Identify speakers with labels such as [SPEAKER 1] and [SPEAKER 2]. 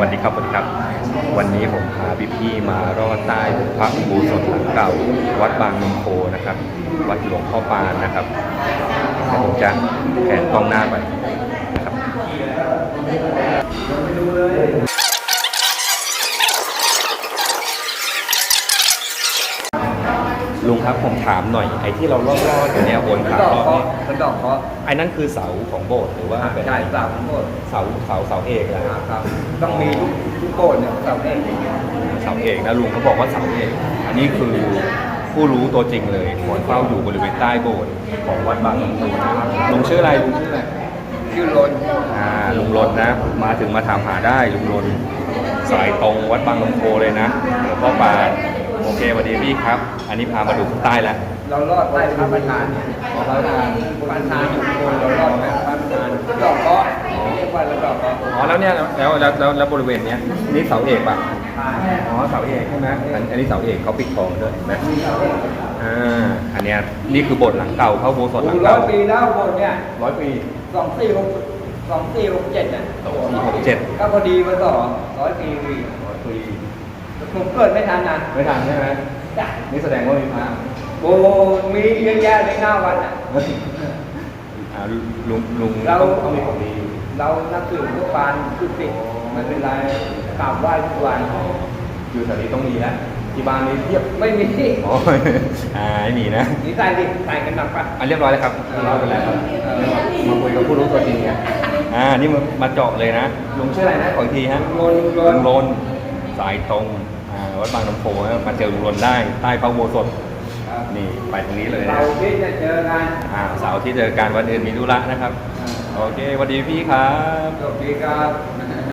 [SPEAKER 1] วัสดีครับสวัสดีครับ วันนี้ผมพาพี่ๆมารอดใต้พระอุโบสถหลังเก่า วัดบางนมโคนะครับ วัดหลวงพ่อปานนะครับผมจะแขนกล้องหน้าไปนะครับ ลุงครับผมถามหน่อยไอ้ที่เราลอดๆอยู่เนี่ยบน
[SPEAKER 2] กระ
[SPEAKER 1] ขา
[SPEAKER 2] ดอก
[SPEAKER 1] รอบ
[SPEAKER 2] เคาะ
[SPEAKER 1] เนี่ย
[SPEAKER 2] กระดอกเคาะ
[SPEAKER 1] ไอ้นั่นคือเสาของโบสถ์หรือว่าเป็น
[SPEAKER 2] ใช่เสาทั้งหมด
[SPEAKER 1] เสาเสาเสาเอกนะ
[SPEAKER 2] ครับต้องมีทุกทุกโบสถ์เนี่ยเสาเอก
[SPEAKER 1] เสาเอกนะลุงเขาบอกว่าเสาเอกอันนี้คือผู้รู้ตัวจริงเลยคนเฝ้าอยู่บริเวณใต้โบสถ์ของวัดบางลำพูนะครับลุงชื่ออะไรลุงชื่ออะไร
[SPEAKER 2] ชื่อลน
[SPEAKER 1] อ่าลุงรนนะ มาถึงมาถามหาได้ลุงรนสายตรงวัดบางลำโพเลยนะหลวงพ่อปานโอ เคสวัสดีพี่ครับ อันนี้พามาดูใต้แล้ว
[SPEAKER 2] เราลอดใต้พระประธานเนี่ยพระประธานประธานอยู่บนเราลอดใต้พระประธานดอกเคาะเรียกว่าเราดอกเคาะ
[SPEAKER 1] อ๋อแล้วเนี่ยแล้วแล้วแล้วแล้วบริเวณเนี้ยนี่เสาเอกป่ะอ๋อเสาเอกใช่ไหมอันอันนี้เสาเอกเขาปิดทองด้วยเห็นไหมอ่าอันเนี้ยนี่คือโบสถ์หลังเก่าเข้าโบสถ์หลัง
[SPEAKER 2] ร้อ
[SPEAKER 1] เก่าย
[SPEAKER 2] ปีแล้วโบสถ์เนี่ย
[SPEAKER 1] ร้อยปี
[SPEAKER 2] สองสี่หกสองสี่หกเจ็ดเนี่ย
[SPEAKER 1] สองสี่หกเจ็ด
[SPEAKER 2] ก็พอดีมาต่อร้อยปีอีก
[SPEAKER 1] ร้อยปี
[SPEAKER 2] ผมเกิดไม่ทันนะ
[SPEAKER 1] ไม่ทันใช่ไหม
[SPEAKER 2] จ้ะ
[SPEAKER 1] นี่แสดงว่ามีพระ
[SPEAKER 2] โอ้มีเยอะแยะในหน้าวัดอะ
[SPEAKER 1] อ่าลุงลุง
[SPEAKER 2] เรา
[SPEAKER 1] ต้องต้องมีของดี
[SPEAKER 2] เรานับถือทุกปานทุกสิ่งมันเป็นไรกราบไหว้ทุกวัน
[SPEAKER 1] อยู่แถวนี้ต้องมีนะที่บ้านนี้เทียบ
[SPEAKER 2] ไม่มี
[SPEAKER 1] อ๋ออ่าไม่มีนะ
[SPEAKER 2] นี่ใส่ดิใส่กันหนักปะ
[SPEAKER 1] อันเรียบร้อยแล้วครับเรียบร้อยไปแล้วครับมาคุยกับผู้รู้ตัวจริงเนี่ยอ่านี่มามาเจาะเลยนะลุงชื่ออะไรนะขออีกทีฮะ
[SPEAKER 2] ลนล
[SPEAKER 1] ลุ
[SPEAKER 2] น
[SPEAKER 1] งรนสายตรงอ่า วัดบางน้ำโพนะมาเจอลุงรนได้ใต้พระอุโบสถนี่ไปตรงนี้เลย
[SPEAKER 2] เรา
[SPEAKER 1] นะ
[SPEAKER 2] ที่จะเจอกัน
[SPEAKER 1] อ่าเสาร์ที่เจอการวันอื่นมีธุระนะครับ โอเคสวัสดีพี่ครับ
[SPEAKER 2] สวัสดีครับ